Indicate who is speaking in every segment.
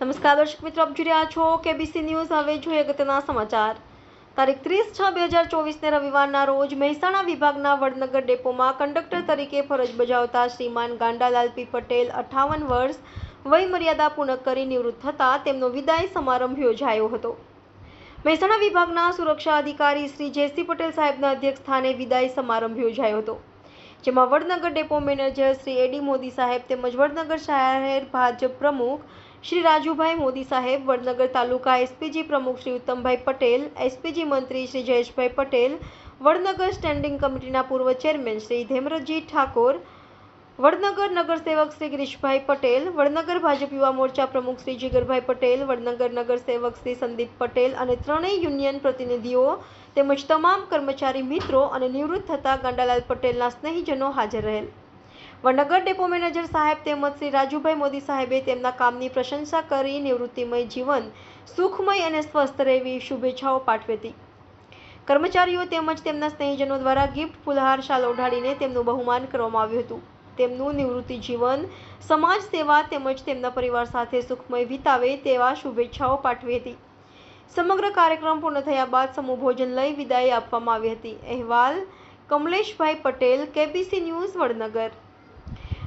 Speaker 1: નમસ્કાર દર્શક મિત્રો, આપ જોઈ રહ્યા છો કેબીસી ન્યૂઝ હવે જોઈએ અગત્યના સમાચાર. તારીખ ત્રીસ છ બે હજાર ચોવીસને રવિવારના રોજ મહેસાણા વિભાગના વડનગર ડેપોમાં કંડક્ટર તરીકે ફરજ બજાવતા શ્રીમાન ગાંડાલાલ પી પટેલ અઠાવન વર્ષ વયમર્યાદા પૂર્ણ કરી નિવૃત્ત થતાં તેમનો વિદાય સમારંભ યોજાયો હતો. મહેસાણા વિભાગના સુરક્ષા અધિકારી શ્રી જેસી પટેલ સાહેબના અધ્યક્ષ સ્થાને વિદાય સમારંભ યોજાયો હતો, જેમાં Vadnagar depot manager Shri A D સાહેબ તેમજ વડનગર શહેર ભાજપ પ્રમુખ શ્રી રાજુભાઈ મોદી સાહેબ, વડનગર તાલુકા એસપીજી પ્રમુખ શ્રી ઉત્તમભાઈ પટેલ એસપીજી મંત્રી શ્રી જયેશભાઈ પટેલ, વડનગર સ્ટેન્ડિંગ કમિટીના પૂર્વ ચેરમેન શ્રી ધેમરજી ઠાકોર, વડનગર નગરસેવક શ્રી ગિરીશભાઈ પટેલ, વડનગર ભાજપ યુવા મોરચા પ્રમુખ શ્રી જીગરભાઈ પટેલ, વડનગર નગરસેવક શ્રી સંદીપ પટેલ અને ત્રણેય યુનિયન પ્રતિનિધિઓ તેમજ તમામ કર્મચારી મિત્રો અને નિવૃત્ત થતા ગાંડાલાલ પટેલના સ્નેહીજનો હાજર રહેલ. વડનગર ડેપો મેનેજર સાહેબ તેમજ શ્રી રાજુભાઈ મોદી સાહેબે તેમના કામની પ્રશંસા કરી નિવૃત્તિમય જીવન, સુખમય અને સ્વસ્થ રહેવી શુભેચ્છાઓ પાઠવી હતી. કર્મચારીઓ તેમજ તેમના સ્નેહીજનો દ્વારા ગિફ્ટ, ફુલહાર, શાલ ઓઢાડીને તેમનું બહુમાન કરવામાં આવ્યું હતું. તેમનું નિવૃત્તિ જીવન, સમાજ સેવા તેમજ તેમના પરિવાર સાથે સુખમય વિતાવે તેવા શુભેચ્છાઓ પાઠવી હતી. સમગ્ર કાર્યક્રમ પૂર્ણ થયા બાદ સમૂહ ભોજન લઈ વિદાય આપવામાં આવી હતી. અહેવાલ, કમલેશભાઈ પટેલ, કેબીસી ન્યૂઝ, વડનગર.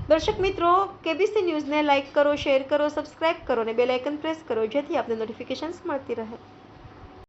Speaker 1: દર્શક મિત્રો, કેબીસી ન્યૂઝને લાઇક કરો, શેર કરો, સબસ્ક્રાઇબ કરો અને બેલ આઇકન પ્રેસ કરો જેથી આપને નોટિફિકેશન્સ મળતી રહે.